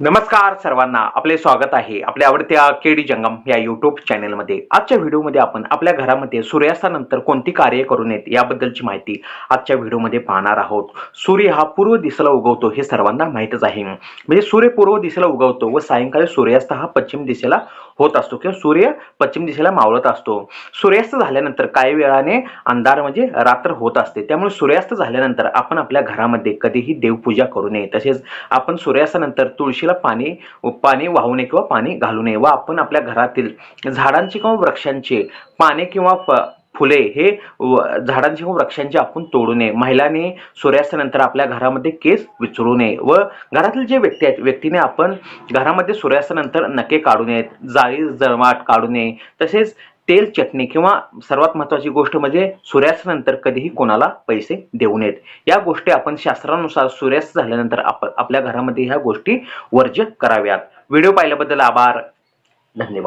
नमस्कार सर्वांना आपले स्वागत आहे आपल्या आवडत्या केडी जंगम या युट्यूब चॅनलमध्ये आजच्या व्हिडिओमध्ये आपण आपल्या घरामध्ये सूर्यास्तानंतर कोणती कार्य करू नयेत याबद्दलची माहिती आजच्या व्हिडिओमध्ये पाहणार आहोत. सूर्य हा पूर्व दिशेला उगवतो हे सर्वांना माहीतच आहे. म्हणजे सूर्य पूर्व दिशेला उगवतो व सायंकाळी सूर्यास्त हा पश्चिम दिशेला होत असतो किंवा सूर्य पश्चिम दिशेला मावळत असतो. सूर्यास्त झाल्यानंतर काही वेळाने अंधार म्हणजे रात्र होत असते. त्यामुळे सूर्यास्त झाल्यानंतर आपण आपल्या घरामध्ये कधीही देवपूजा करू नये. तसेच आपण सूर्यास्तानंतर तुळशीला पाणी पाणी वाहू नये किंवा पाणी घालू नये. व आपण आपल्या घरातील झाडांची किंवा वृक्षांची पाने किंवा फुले हे व- झाडांची वृक्षांची आपण तोडू नये. महिलांनी सूर्यास्तानंतर आपल्या घरामध्ये केस विचरू नये व घरातील जे व्यक्ती आहेत व्यक्तीने आपण घरामध्ये सूर्यास्तानंतर नके काढू नयेत जाळी जळमाट काढू नये. तसेच तेल चटणी किंवा सर्वात महत्त्वाची गोष्ट म्हणजे सूर्यास्तानंतर कधीही कोणाला पैसे देऊ नयेत. या गोष्टी आपण शास्त्रानुसार सूर्यास्त झाल्यानंतर आपल्या घरामध्ये ह्या गोष्टी वर्ज्य कराव्यात. व्हिडिओ पाहिल्याबद्दल आभार. धन्यवाद.